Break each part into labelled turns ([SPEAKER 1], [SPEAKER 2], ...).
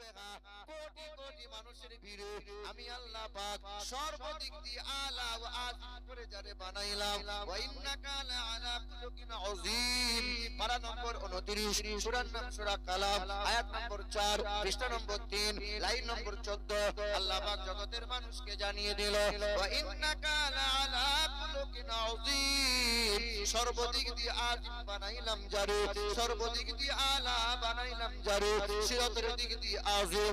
[SPEAKER 1] তবে হ্যাঁ কোটি কোটি মানুষের ভিড়ে আমি আল্লাহ পাক সর্বদিক দিয়ে আলা ও আজিম করে যারে বানাইলাম। ওয়া ইন্নাকা লা আলা খুলুকিন আযীম। পারা নম্বর 29 সূরার নাম সূরা কালাম, আয়াত নম্বর 4 পৃষ্ঠা নম্বর 3 লাইন নম্বর 14 আল্লাহ পাক জগতের মানুষকে জানিয়ে দিল, ওয়া ইন্নাকা লা আলা খুলুকিন আযীম। সর্বদিক দিয়ে আজিম বানাইলাম যারে, সর্বদিক দিয়ে আলা বানাইলাম যারে, সিরাতের দিক দিয়ে আজিম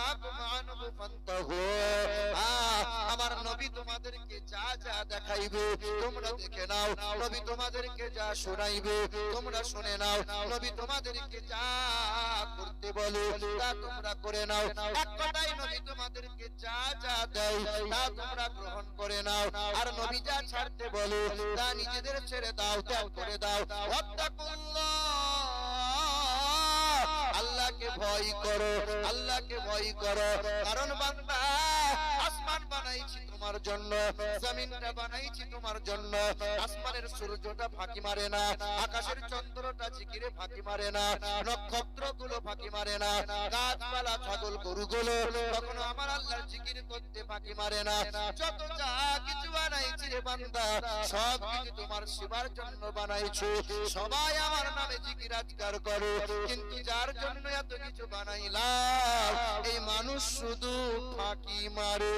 [SPEAKER 1] আমার নবী তোমাদেরকে যা যা দেখাইবে, তোমরা দেখে নাও। নবী তোমাদেরকে যা শোনাইবে, তোমরা শুনে নাও। নবী তোমাদেরকে যা করতে বলে, তা তোমরা করে নাও। এক কথাই নবী তোমাদেরকে যা যা দেয়, তা তোমরা গ্রহণ করে নাও। আর নবী যা ছাড়তে বলে, তা নিজেদের ছেড়ে দাও, ত্যাগ করে দাও। ওয়াত্তাকুল্লাহ। আল্লাহকে ভয় করো, আল্লাহকে ভয় করো। কারণ বান্দা, আসমান বানাইছি তোমার জন্য, জমিনটা বানাইছি তোমার জন্য। আসমানের সূর্যটা ফাঁকি মারে না, আকাশের চন্দ্রটা জিকিরে ফাঁকি মারে না নক্ষত্রগুলো ফাঁকি মারে না, গাছপালা, ছাগল, গরুগুলো কখনো আমার আল্লাহর জিকির করতে ফাঁকি মারে না। যত যা কিছু বানাইছি রে বান্দা, সব কিছু তোমার সেবার জন্য বানাইছো। সবাই আমার নামে জিকির আজকার করো। কিন্তু যার জন্য এত কিছু বানাইলাম এই মানুষ শুধু ফাঁকি মারে।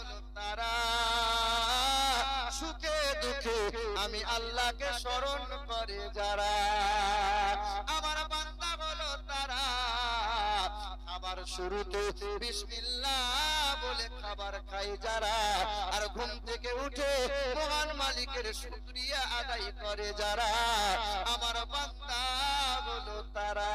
[SPEAKER 1] তারা। সুখে দুঃখে আমি আল্লাহকে স্মরণ করে যারা। আমার বান্দা হলো তারা, খাবার শুরুতে বিসমিল্লাহ বলে খাবার খাই যারা। আর ঘুম থেকে উঠে মহান মালিকের শুকরিয়া আদায় করে যারা। আমার বান্দা হলো তারা।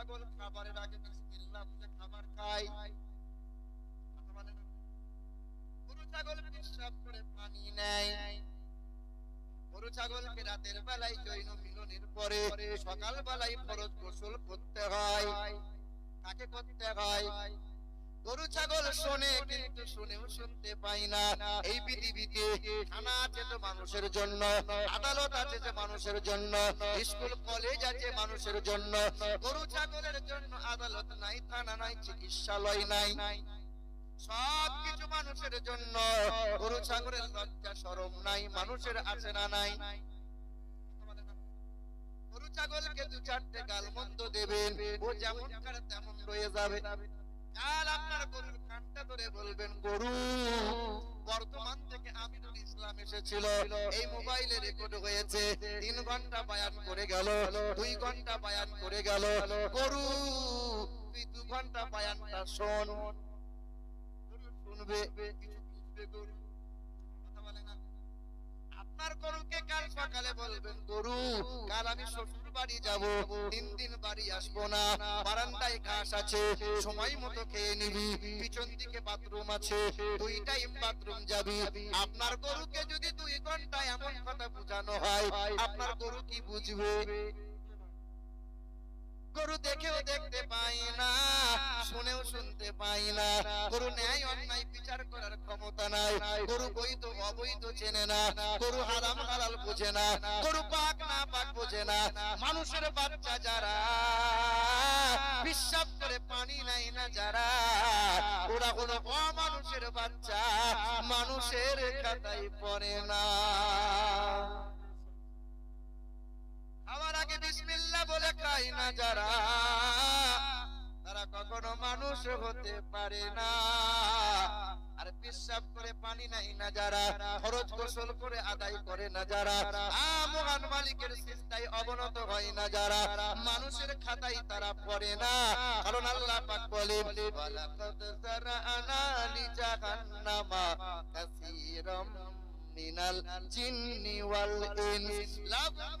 [SPEAKER 1] ছাগল খাবারের আগে বিসমিল্লাহ বলে খাবার খায় কথা বলে? গরু ছাগল পেশাব করে পানি নেয়। গরু ছাগলকে রাতের বেলায় জৈন মিলনের পরে সকাল বেলায় ফরজ গোসল করতে হয়। কাকে করতে হয়? গরু ছাগল শোনে কিন্তু শুনেও শুনতে পাই না। এই পৃথিবীতে থানা আছে তো মানুষের জন্য আদালত আছে যে মানুষের জন্য স্কুল কলেজ আছে মানুষের জন্য গরু ছাগলের জন্য আদালত নাই থানা নাই চিকিৎসালয় নাই। সব কিছু মানুষের জন্য গরু ছাগলের লজ্জা শরম নাই মানুষের আছে না নাই। গরু ছাগলকে দু চারটে গাল মন্দ দেবেন ও যেমন তেমন রয়ে যাবে। কাল আপনার গরুর কানটা ধরে বলবেন, গরু বর্তমান থেকে আমিনুল ইসলাম এসেছিল। এই মোবাইলে রেকর্ড হয়েছে, তিন ঘণ্টা বায়ান করে গেল, দুই ঘণ্টা বায়ান করে গেল। গরু, তুই দু ঘণ্টা বায়ানটা শোন। শুনবে, কিছু বুঝবে গরু। আপনার গরুকে কাল সকালে বলবেন, গরু, কাল আমি শ্বশুর বাড়ি যাব, তিন দিন বাড়ি আসব না, বারান্দায় ঘাস আছে, সময় মতো খেয়ে নিবি, পিছন দিকে বাথরুম আছে, দুই টাইম বাথরুম যাবি। আপনার গরুকে যদি দুই ঘন্টায় এমন কথা বোঝানো হয়, আপনার গরু কি বুঝবে? গরু দেখেও দেখতে পাই না, শুনেও শুনতে পাই না। গরু ন্যায় অন্যায় বিচার করার ক্ষমতা নাই। গরু বৈধ, অবৈধ চেনে না। গরু হারাম, হালাল বোঝে না। গরু পাক, না পাক বোঝে না। মানুষের বাচ্চা যারা, বিশ্বাস করে পানি নাই না যারা, ওরা হলো অমানুষের বাচ্চা। মানুষের খাতায় পড়ে না। আমার আগে বিসমিল্লাহ বলে খাই না যারা। তারা কখনো মানুষ হতে পারে না। আর পেশাব করে পানি নাই না যারা খরচ গোসল করে আদায় করে না যারা। মহান মালিকের অবনত হয় না যারা। মানুষের খাতায় তারা পড়ে না। কারণ আল্লাহ পাক বলেন, ওয়ালাকাদ যারানা লিজাহান্নামা কাসীরাম মিনাল জিন্নি ওয়াল ইনস। লাহুম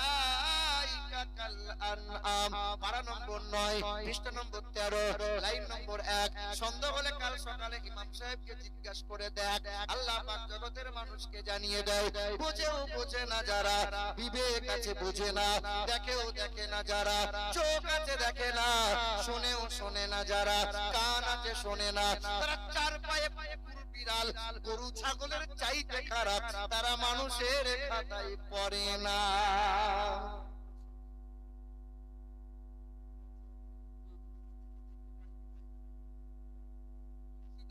[SPEAKER 1] পারা নম্বর 9 পৃষ্ঠা নম্বর 13 লাইন নম্বর 1 সন্দেহ হলে কাল সকালে ইমাম সাহেবকে জিজ্ঞাসা করে দেখ। আল্লাহ পাক জগতের মানুষকে জানিয়ে দেয়, বুঝেও বোঝে না যারা, বিবেক আছে বুঝে না, দেখেও দেখে না যারা, চোখ আছে দেখে না, শুনেও শোনে না যারা আছে শোনে না। তারা পায়ে গরু ছাগলের চাইতে খারাপ, তারা মানুষের খাতায় পড়ে না।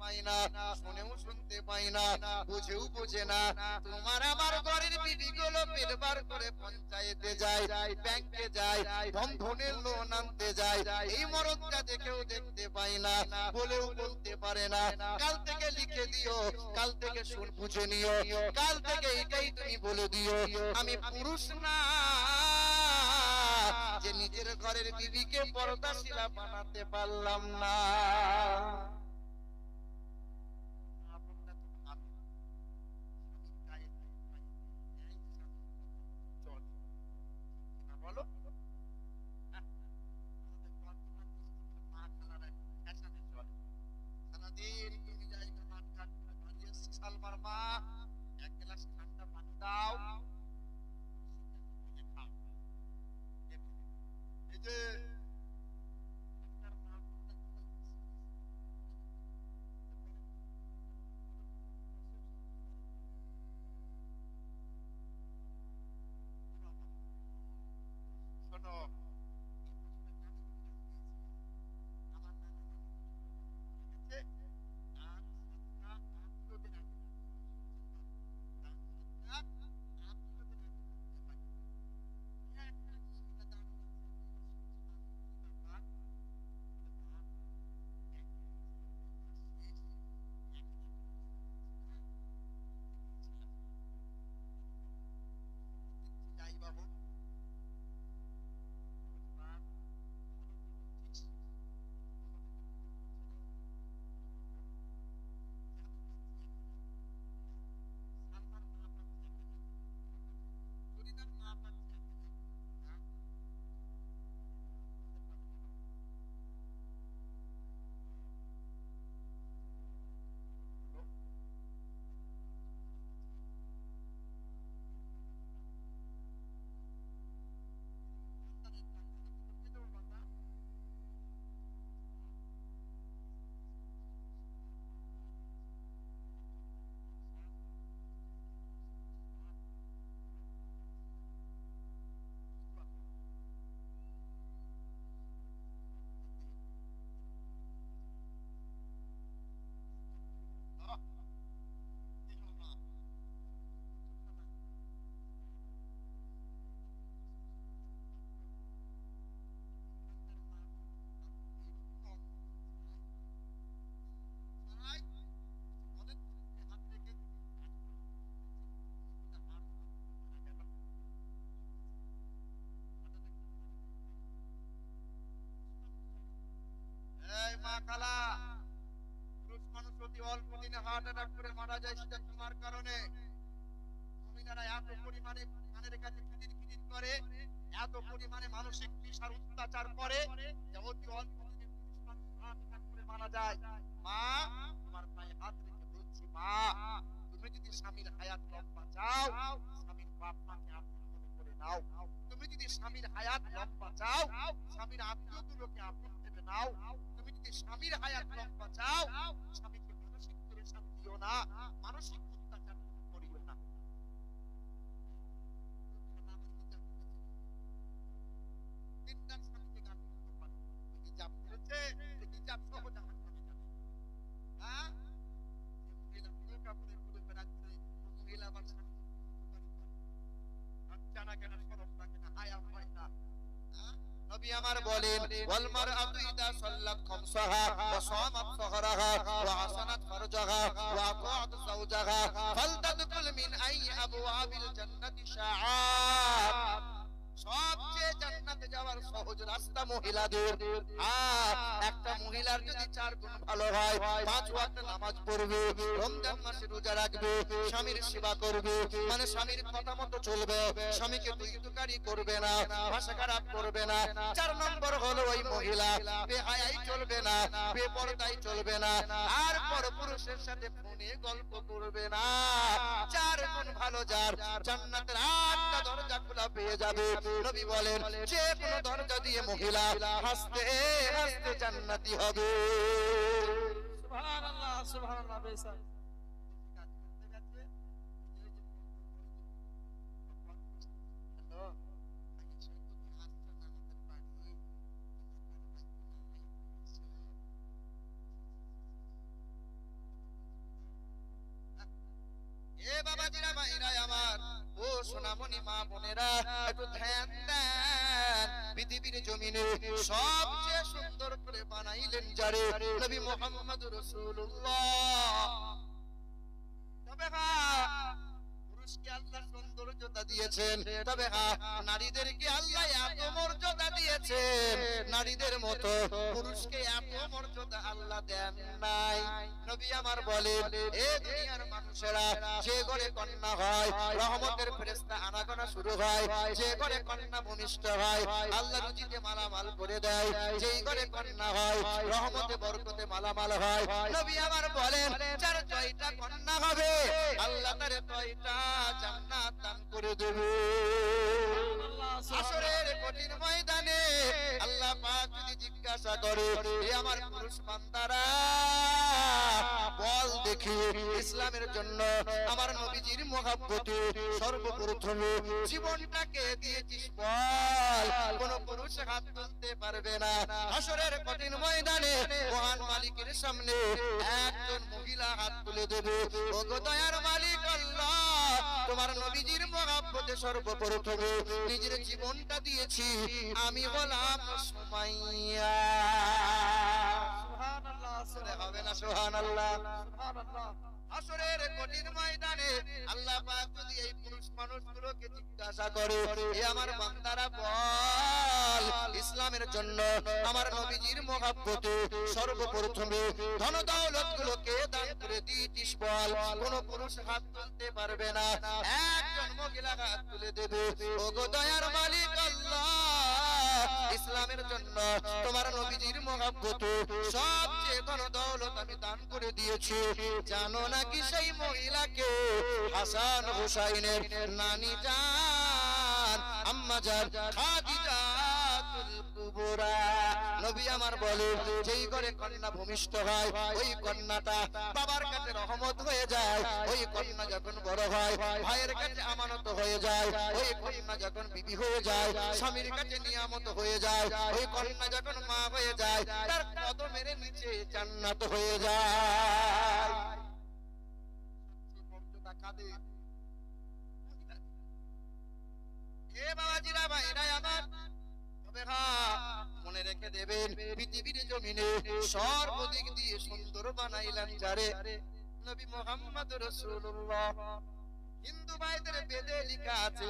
[SPEAKER 1] পাই না, শুনেও শুনতে পাই না, বুঝেও বোঝে না। তোমার আমার ঘরের বিবি গুলো বার করে পঞ্চায়েতে যায় ব্যাংকে যায় ধন ধনের লোন আনতে যায় এই মরদটা দেখেও দেখতে পাই না, বলেও বলতে পারে না। কাল থেকে লিখে দিও, কাল থেকে শুন বুঝে নিও। কাল থেকে এটাই তুমি বলে দিও, আমি পুরুষ না। যে নিজের ঘরের বিবিকে পর্দাশীলা বানাতে পারলাম না। হার্ট করে মারা যায় সেটা তোমার কারণে। মহিলারা এত পরিমাণে কানের কাছে খিদির খিদির করে, এত পরিমাণে মানসিক বিষার অত্যাচার করে যে অতি অল্প করে মারা যায়। মা, তোমার পায়ে হাত রেখে বলছি, মা, তুমি যদি স্বামীর হায়াত লম্বা চাও, স্বামীর বাপ মাকে আপন করে নাও। তুমি যদি স্বামীর হায়াত লম্বা চাও, স্বামীর আত্মীয় দুলোকে আপন ভেবে নাও। তুমি যদি স্বামীর হায়াত লম্বা চাও স্বামী মানসিক না মানসিক অত্যাচার করিও না। করেছে আমার বলেন, ওয়াল মারআতু ইদা সাল্লাত খামসাহা ওয়া সামাত সাহরাহা ওয়া হাসানাত ফারজাহা ওয়া আতাআত যাওজাহা ফালতাদকুল মিন আই আবওয়াবিল জান্নাতি শাআব সবচেয়ে জান্নাতে যাওয়ার সহজ রাস্তা মহিলাদের। আর একটা মহিলার যদি চার গুণ ভালো হয়, পাঁচ ওয়াক্ত নামাজ পড়বে, রমজান মাসে রোজা রাখবে, স্বামীর সেবা করবে মানে স্বামীর কথা মতো চলবে, স্বামীকে দুই করবে না, ভাষা খারাপ করবে না। চার নম্বর হলো ওই মহিলা বেহায়াই চলবে না বেপরদাই চলবে না, আর পরপুরুষের সাথে ফোনে গল্প করবে না। চার গুণ ভালো যার, জান্নাতের আটটা দরজা খোলা পেয়ে যাবে। নবী বলেন যে কোনো দরজা দিয়ে মহিলা হাসতে হাসতে জান্নাতি হবে।
[SPEAKER 2] সুবহানাল্লাহ সুবহানাল্লাহ
[SPEAKER 1] মা বোনেরা, একটু ধ্যান দেন। পৃথিবীর জমিনে সবচেয়ে সুন্দর করে বানাইলেন যারে নবী মোহাম্মদ রসুল্লাহ তবে হ্যাঁ পুরুষকে আল্লাহ সৌন্দর্যতা দিয়েছেন। তবে নারীদেরকে আল্লাহ এত মর্যাদা দিয়েছেন। নারীদের মতো পুরুষকে এত মর্যাদা আল্লাহ দেন নাই। নবী আমার বলেন, এ দুনিয়ার মানুষেরা, যে ঘরে কন্যা হয়, রহমতের ফেরেশতা আনাগোনা শুরু হয়। যে ঘরে কন্যা ভূমিষ্ঠ হয়, আল্লাহ রুজিতে মালামাল করে দেয়। যেই ঘরে কন্যা হয়, রহমতে, বরকতে মালামাল হয়। নবী আমার বলেন, যার জয়টা কন্যা হবে, আল্লাহ তার জয়টা জান্নাত দান করে দেবে। আসরের কঠিন ময়দানে আল্লাহ পাক যদি জিজ্ঞাসা করে এ আমার পুরুষ বান্দারা বল দেখি ইসলামের জন্য আমার নবীজির মহাব্বতে সর্বপ্রথমে জীবনটাকে দিয়েছিস বল? কোন পুরুষ হাত তুলতে পারবে না। আসরের কঠিন ময়দানে মহান মালিকের সামনে একজন মহিলা হাত তুলে দেবে। ও দয়ার মালিক আল্লাহ তোমার নবীজির মহাব্বতে সর্বপ্রথম নিজের জীবনটা দিয়েছি। আমি বলাম সুমাইয়া
[SPEAKER 2] সুবহানাল্লাহ
[SPEAKER 1] হবে না সুবহানাল্লাহ
[SPEAKER 2] সুবহানাল্লাহ।
[SPEAKER 1] আসরের কঠিন ময়দানে আল্লাহ পাক যদি এই পুরুষ মানুষগুলোকে জিজ্ঞাসা করে, এ আমার বান্দারা বল, ইসলামের জন্য আমার নবীজির মহাব্বতে সর্বপ্রথমে ধন দৌলত গুলোকে দান করে দিয়েছিস বল? কোন পুরুষ হাত তুলতে পারবে না। একজন মহিলা হাত তুলে দেবে ও গো দয়ার মালিক আল্লাহ, ইসলামের জন্য তোমার নবীজির মহাব্বতে সবচেয়ে ধন দৌলত আমি দান করে দিয়েছি। জানো নাকি সেই মহিলাকে হাসান হুসাইনের নানি জান, আম্মা খাদিজাতুল নবী আমার বলে, যেই ঘরে কন্যা ভূমিষ্ঠ হয়, ওই কন্যাটা বাবার কাছে রহমত হয়ে যায়। ওই কন্যা যখন বড় হয়, ভাইয়ের কাছে আমানত হয়ে যায়। ওই কন্যা যখন বিবি হয়ে যায়, স্বামীর কাছে নিয়ামত হয়ে যায়। ওই কন্যা যখন মা হয়ে যায়, তার কদমের নিচে জান্নাত হয়ে যায়। মনে রেখে দেবেন, পৃথিবীর জমিনে সর্বদিক দিয়ে সুন্দর বানাইলেন যারে? নবী মোহাম্মদ রসুল্লাহ হিন্দু ভাইদের বেদে লিখা আছে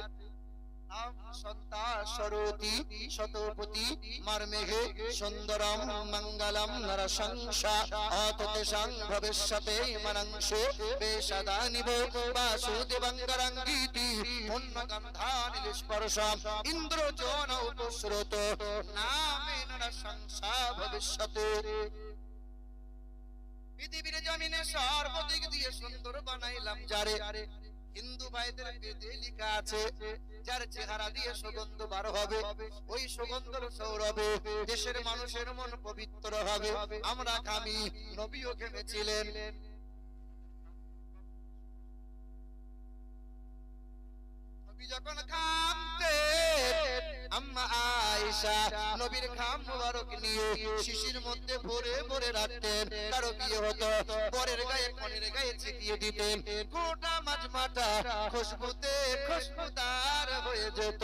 [SPEAKER 1] সরতি শতপতি মারমেঘে সুন্দরম মঙ্গলম নরসংসা অততেষাং ভবিষ্যতে মনংসে বেশদানিব বাসুদেবঙ্গরঙ্গীতি পুণ্যগন্ধানিল স্পর্শম ইন্দ্রজোন উপস্রুত নামে নরসংসা ভবিষ্যতে। পৃথিবীর জমিনে সর্বদিক দিয়ে সুন্দর বানাইলাম যারে। হিন্দু ভাইদের বেদে লেখা আছে, যার চেহারা দিয়ে সুগন্ধ বার হবে, ওই সুগন্ধর সৌরভে দেশের মানুষের মন পবিত্র হবে। আমরা কামি নবীও ঘেমেছিলেন যখন কামতে আম্মা আয়েশা নবীর খাম মুবারক নিয়ে শিশির মধ্যে ভরে ভরে রাখতেন। কারও বিয়ে হতো পরের গায়ে কনের গায়ে ছিটিয়ে দিতেন। গোটা মাজমাটা খুশবুতে খুশবুদার হয়ে যেত।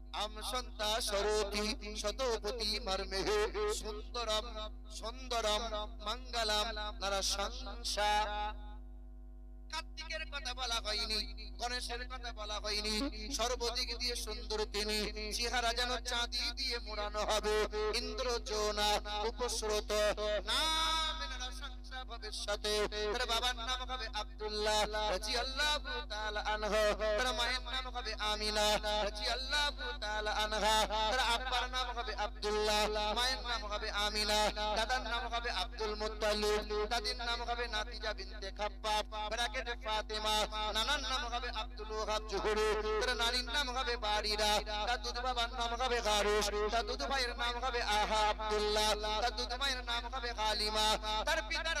[SPEAKER 1] আম সন্তা সরতি শতপতি মর্মেহে সুন্দরম সুন্দরম মঙ্গলম নর সংসা কার্তিকের কথা বলা হয়নি গণেশের কথা বলা হয়নি সর্বদিক দিয়ে সুন্দর তিনি। চেহারা যেন চাঁদি দিয়ে মোড়ানো হবে। ইন্দ্র জোনা উপস্রোত। নাম সংসা ভবিষ্যতে তার বাবার নাম হবে আব্দুল্লাহ রাদিয়াল্লাহু তাআলা আনহু তার মায়ের নাম হবে আমিনা রাদিয়াল্লাহু তাআলা আনহা তার আব্বার নাম হবে আব্দুল্লাহ মায়ের নাম হবে আমিনা দাদার নাম হবে আব্দুল মুত্তালিব দাদির নাম হবে নাতিজা বিনতে খাব্বাব ব্র্যাকেটে ফাতেমা নানার নাম হবে আব্দুল ওহাব জুহরি তার নারীর নাম হবে বারিরা তার দুধ বাবার নাম হবে গারুস তার দুধ ভাইয়ের নাম হবে আহা আব্দুল্লাহ তার দুধ মায়ের নাম হবে হালিমা তার পিতার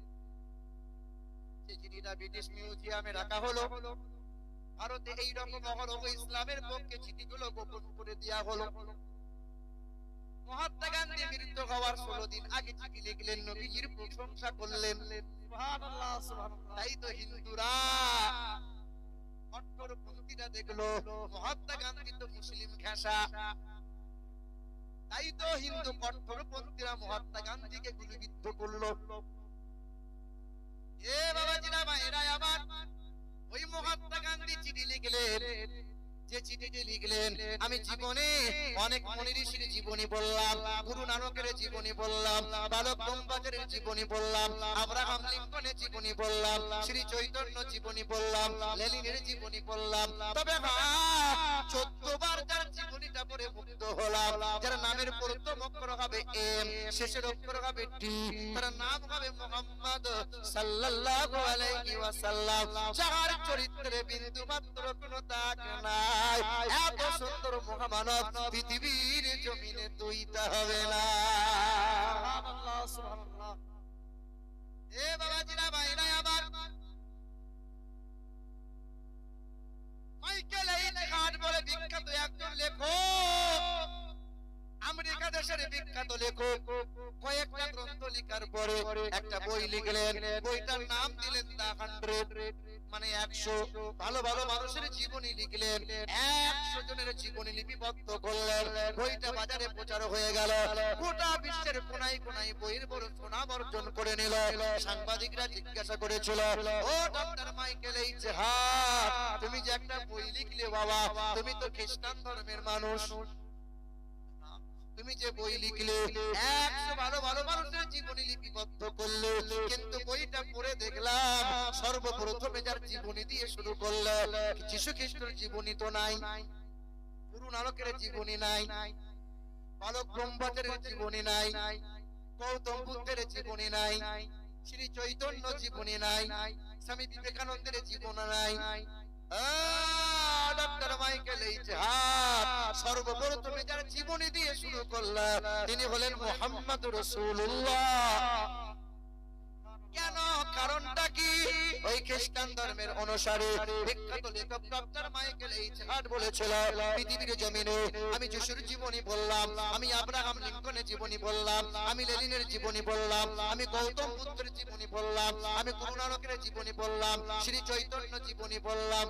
[SPEAKER 1] যে চিঠিটা ব্রিটিশ মিউজিয়ামে রাখা হলো, ভারতে এই রকম অহরহ ইসলামের পক্ষে চিঠিগুলো গোপন করে দেওয়া হলো। মহাত্মা গান্ধী মৃত্যু হওয়ার ষোলো দিন আগে চিঠি লিখলেন, নবীজির প্রশংসা করলেন। তাই তো হিন্দুরা কট্টরপন্থীরা দেখল, মহাত্মা গান্ধী তো মুসলিম ঘেঁষা। তাই তো হিন্দু কট্টরপন্থীরা মহাত্মা গান্ধীকে গুলিবিদ্ধ করল। এ বাবাজিরা ভাইরা আমার। ওই মহাত্মা গান্ধী চিঠি লিখলেন যে চিঠিটি লিখলেন, আমি জীবনে অনেক মনি ঋষির জীবনী বললাম গুরু নানকের জীবনী বললাম বালক ব্রহ্মচারীর জীবনী বললাম আব্রাহাম লিঙ্কনের জীবনী বললাম শ্রী চৈতন্য জীবনী বললাম লেলিনের জীবনী বললাম তবে চোদ্দ বার যার জীবনীটা পড়ে মুক্ত হলাম, যার নামের প্রথম অক্ষর হবে এম, শেষের অক্ষর হবে টি, তার নাম হবে মোহাম্মদ সাল্লাল্লাহু আলাইহি ওয়াসাল্লাম। যার চরিত্রে বিন্দু মাত্র কোনো দাগ নাই। এত সুন্দর মহামানব পৃথিবীর জমিনে দুইটা হবে না। এ বাবাজিরা ভাইরা আবার মাইকেল এই বলে বিখ্যাত একজন লেখক। আমেরিকা দেশের বিখ্যাত লেখক কয়েকটা গ্রন্থ লেখার পরে একটা বই লিখলেন। বইটার নাম দিলেন দা হান্ড্রেড। মানে একশো। ভালো ভালো মানুষের জীবনী লিখলেন। একশো জনের জীবনী লিপিবদ্ধ করলেন। বইটা বাজারে প্রচার হয়ে গেল। গোটা বিশ্বের কোনায় কোনায় বইয়ের বড় সুনাম অর্জন করে নিল। সাংবাদিকরা জিজ্ঞাসা করেছিল ও ডক্টর মাইকেল এইচ হার্ট তুমি যে একটা বই লিখলে বাবা তুমি তো খ্রিস্টান ধর্মের মানুষ। তুমি যে বই লিখলে, একশো ভালো ভালো মানুষের জীবনী লিপিবদ্ধ করলে, কিন্তু বইটা পড়ে দেখলাম, সর্বপ্রথমে যার জীবনী দিয়ে শুরু করলে যিশু খ্রিস্টের জীবনী তো নাই, গুরু নানকের জীবনী নাই, বালক ব্রহ্মচারীর জীবনী নাই, গৌতম বুদ্ধের জীবনী নাই, শ্রী চৈতন্য জীবনী নাই, স্বামী বিবেকানন্দের জীবন নাই খ্রিস্টান ধর্মের অনুসারে পৃথিবীর জমিনে আমি যিশুর জীবনী বললাম আমি আব্রাহাম লিঙ্কনের জীবনী বললাম আমি লেনিনের জীবনী বললাম আমি গৌতম বুদ্ধের জীবনী বললাম আমি গুরু নানকের জীবনী বললাম, শ্রী চৈতন্য জীবনী বললাম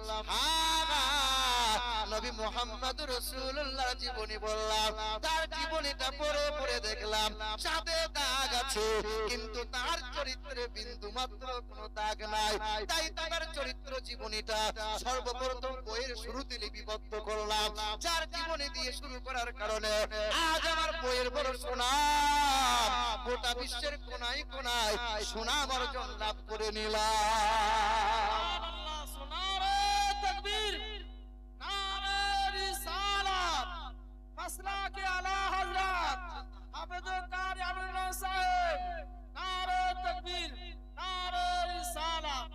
[SPEAKER 1] নবী মোহাম্মদ রসুল্লাহ জীবনী বললাম, তার জীবনীটা পড়ে পড়ে দেখলাম চাঁদে দাগ আছে, কিন্তু তার চরিত্রে বিন্দু মাত্র কোনো দাগ নাই, তাই তার চরিত্র জীবনীটা সর্বপ্রথম বইয়ের শুরুতে লিপিবদ্ধ করলাম, যার জীবনী দিয়ে শুরু করার কারণে আজ আমার বইয়ের বড় সুনাম, গোটা বিশ্বের কোনায় কোনায় সুনাম অর্জন লাভ করে নিলাম।
[SPEAKER 2] আল্লাহ সোনারে তাকবীর নারে রিসালাত মাসলা কে আলা হযরত হাফেজ কারি আমিনুল্লাহ সাহেব। নারে তাকবীর নারে রিসালাত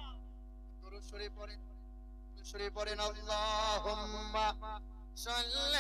[SPEAKER 1] দুরূদ শরীফ পড়েন দুরূদ শরীফ পড়েন আল্লাহুম্মা সাল্লি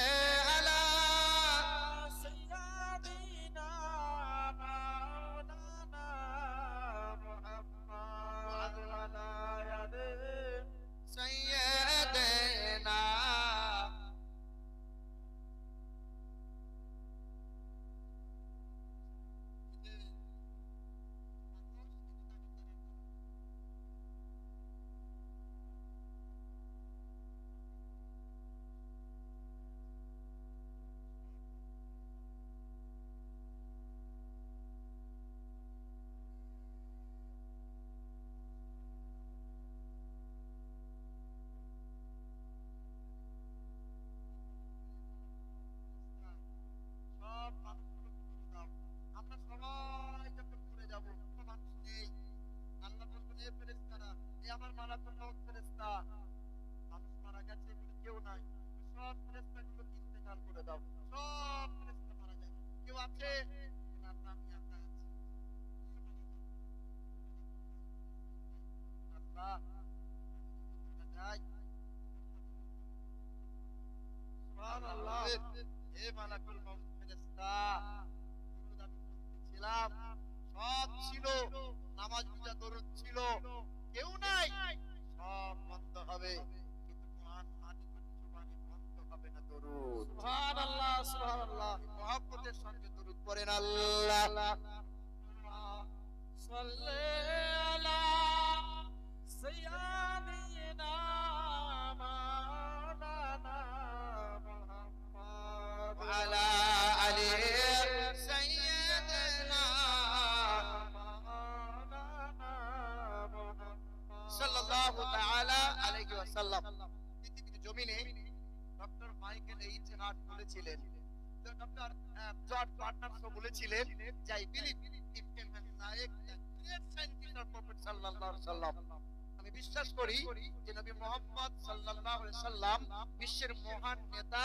[SPEAKER 2] করি
[SPEAKER 1] যে নবী মোহাম্মদ সাল্লাল্লাহু আলাইহি সাল্লাম বিশ্বের মহান নেতা,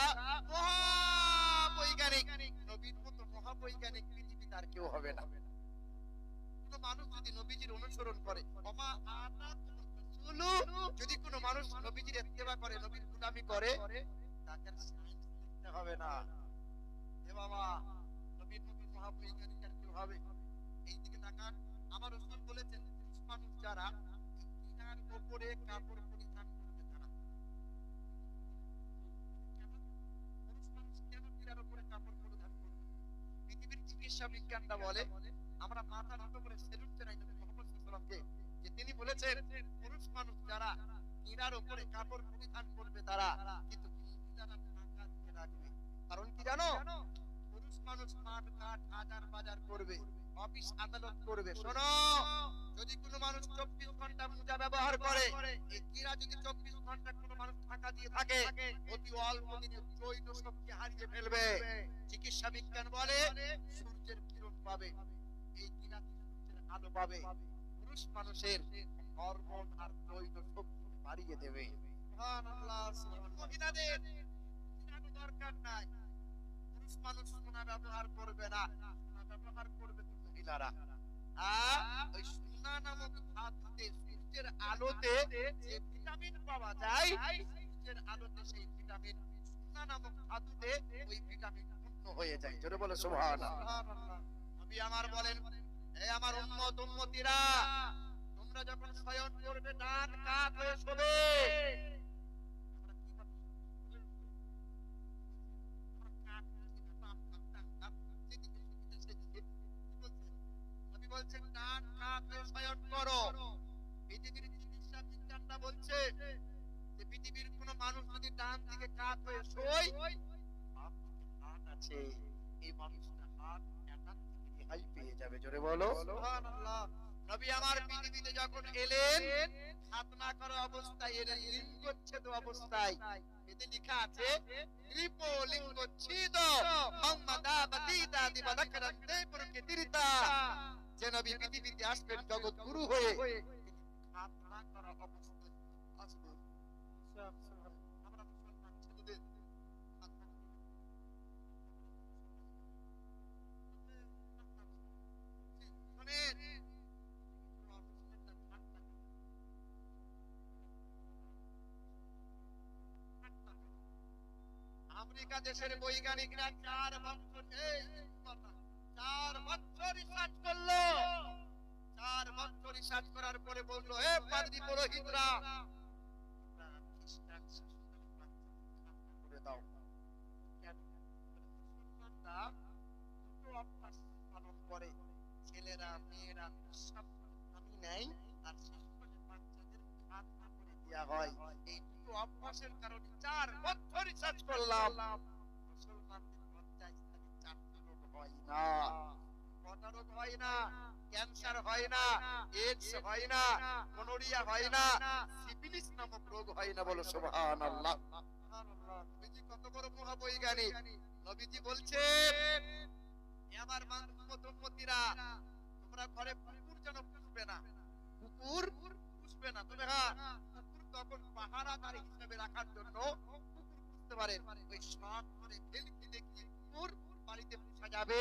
[SPEAKER 1] মহাবৈজ্ঞানিক। নবীর মতো মহাবৈজ্ঞানিক পৃথিবীতে আর কেউ হবে না। কোনো মানুষ যদি নবীজির অনুসরণ করে আতাকুমুর রাসূলু, যদি কোনো মানুষ নবীজির ইত্তেবা করে, নবীর গোলামি করে, তাকে দেখতে হবে না। এ বাবা, নবীর নবী মহাবৈজ্ঞানিক আর কেউ হবে? চিকিৎসা বলে, আমরা মাথা নত করে সেলুট জানাই মুহাম্মদ যে তিনি বলেছেন, পুরুষ মানুষ যারা কিনার উপরে কাপড় পরিধান করবে তারা কিন্তু কারণ কি জানো? পুরুষ মানুষ মাঠ ঘাট হাজার বাজার করবে। অফিস আদালত করবে শোনো, যদি কোনো মানুষ চব্বিশ ঘণ্টা মোজা ব্যবহার করে, এই যদি চব্বিশ ঘণ্টা কোনো মানুষ ঢাকা দিয়ে থাকে, অতি অল্প দিনে জৈন শক্তি হারিয়ে ফেলবে। চিকিৎসা বিজ্ঞান বলে, সূর্যের কিরণ পাবে। এই কিরা সূর্যের আলো পাবে? পুরুষ মানুষের হরমোন আর জৈন শক্তি বাড়িয়ে দেবে। মহিলাদের দরকার নাই। পুরুষ মানুষ সোনা ব্যবহার করবে না ব্যবহার করবে মহিলারা। ওই সোনা নামক ধাতুতে সূর্যের আলোতে যে ভিটামিন পাওয়া যায় সূর্যের আলোতে সেই ভিটামিন, সোনা নামক ধাতুতে ওই ভিটামিন পূর্ণ হয়ে যায়। জোরে বলে, সুবহানাল্লাহ। নবী আমার বলেন, এ আমার উম্মত, উম্মতিরা, তোমরা যখন শয়ন করবে, ডান কাত হয়ে শোবে। বলছেন কাত হয়ে শয়ন করো। পৃথিবীর চিকিৎসা বিজ্ঞানটা বলছে যে পৃথিবীর কোন মানুষ যদি ডান দিকে কাত হয়ে শোয় হাত আছে, এই মানুষটা হাত রেহাই পেয়ে যাবে। জোরে বলো। নবী আমার পৃথিবীতে যখন এলেন খাতনা করা অবস্থায় এলেন লিঙ্গচ্ছেদ অবস্থায়। এতে লেখা আছে, রিপো লিঙ্গচ্ছেদ মোহাম্মদা বাতিদা দিবাদাকরান্তে পুরকে তিরিতা। যে পৃথিবীতে আসবেন জগৎ গুরু হয়ে। আমেরিকা দেশের বৈজ্ঞানিকরা চার বছর চার বছর রিসার্চ করল। চার বছর রিসার্চ করার পরে বলল হে পাদ্রী পুরোহিতরা করে দাও। পালন করে। ছেলেরা মেয়েরা সব আমি নেই আর শিশুদের বাচ্চাদের খাতনা করে দেওয়া হয়। এই দুটো অভ্যাসের কারণে চার বছর রিসার্চ করলাম। মুসলমানদের হয় না। কটা হয় না, ক্যান্সার হয় না এইডস হয় না মনোরিয়া হয় না সিফিলিস নামক রোগ হয় না বলো, সুবহানাল্লাহ। সুবহানাল্লাহ নবীজি কত বড় মহাবৈজ্ঞানিক। নবীজি বলছেন আমার উম্মতীরা তোমরা ঘরে কুকুর যেন পুষবে না কুকুর পুষবে না। তবে হ্যাঁ কুকুর তখন পাহারাদার হিসেবে রাখার জন্য কুকুর পুষতে পারে। ওই শখ করে ভেলকি দেখিয়ে কুকুর বাড়িতে পোষা যাবে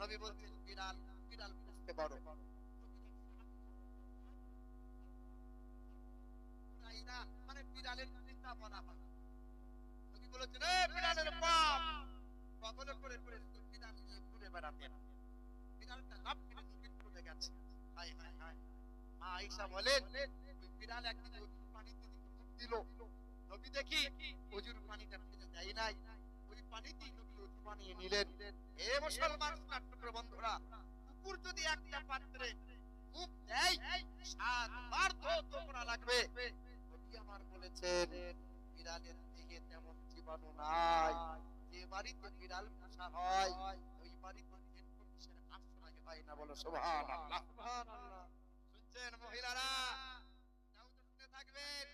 [SPEAKER 1] নবী বলছেন বিড়াল বিড়াল পুষতে পারো। মানে বিড়ালের চিন্তা বলা হয় নবী বলেছেন "এ বিড়ালের বগলে করে করে বিড়াল নিয়ে ঘুরে বেড়াতেন বিড়ালটা নবীর চলে গেছে। হায় হায় হায়। মা আয়েশা বলেন বিড়াল একদিন পানিতে দিল। নবী দেখি অজুর পানিটা ফেলে যায় নাই। পানিতেই নবী অজু বানিয়ে নিলেন এ মুসলমান ছাত্র বন্ধুরা কুকুর যদি একটা পাত্রে মুখ দেয় সাতবার ধৌত করা লাগবে নবী আমার বলেছেন বিড়ালের দেহে তেমন জীবাণু নাই যে বাড়িতে বিড়াল পোষা হয় ওই বাড়িতে জেন আশ্রয় হয় না বলো সুবহানাল্লাহ সুবহানাল্লাহ শুনছেন মহিলারা তাও তো শুনে থাকবেন